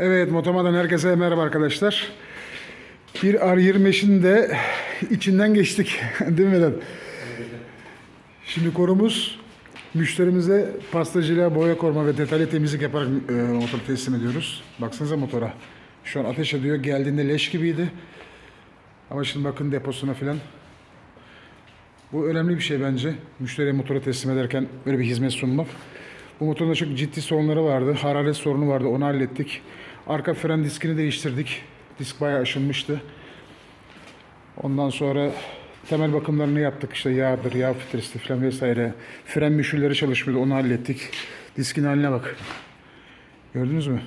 Evet Motoma'dan herkese merhaba arkadaşlar. Bir R25'in de içinden geçtik. Değil mi Vedat? Şimdi konumuz müşterimize pastacılığa, boya koruma ve detaylı temizlik yaparak e, motoru teslim ediyoruz. Baksanıza motora. Şu an ateş ediyor. Geldiğinde leş gibiydi. Ama şimdi bakın deposuna filan. Bu önemli bir şey bence. Müşteriye motoru teslim ederken böyle bir hizmet sunmak. Bu motorun da çok ciddi sorunları vardı. Hararet sorunu vardı. Onu hallettik. Arka fren diskini değiştirdik. Disk bayağı aşınmıştı. Ondan sonra temel bakımlarını yaptık. İşte yağdır, yağ filtresi falan vesaire. Fren müşürleri çalışmıyordu. Onu hallettik. Diskin haline bak. Gördünüz mü?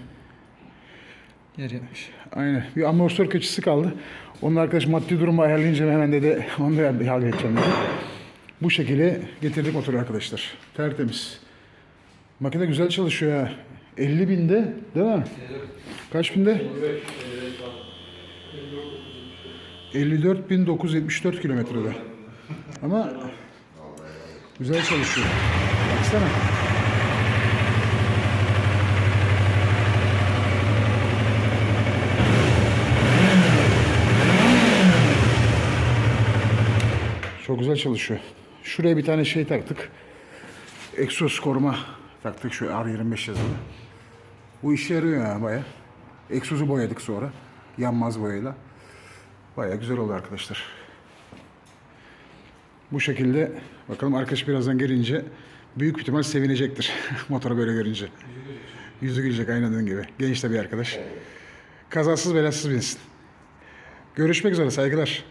Yer yapmış. Aynen. Bir amortisör köşesi kaldı. Onun arkadaş maddi durumu ayarlayınca hemen dedi onu da halledeceğim dedi. Bu şekilde getirdik motoru arkadaşlar. Tertemiz. Makine güzel çalışıyor ha. 50 binde değil mi? Kaç binde? 54.974 kilometrede. Ama güzel çalışıyor. Baksana. Çok güzel çalışıyor. Şuraya bir tane şey taktık. Exos koruma taktık şu R25 yazılı. Bu işe yarıyor ya baya. Exos'u boyadık sonra. Yanmaz boyayla. Baya güzel oldu arkadaşlar. Bu şekilde bakalım arkadaş birazdan gelince büyük ihtimal sevinecektir motoru böyle görünce. Yüzü gülecek aynen dediğin gibi. Genç de bir arkadaş. Kazasız belasız binsin. Görüşmek üzere saygılar.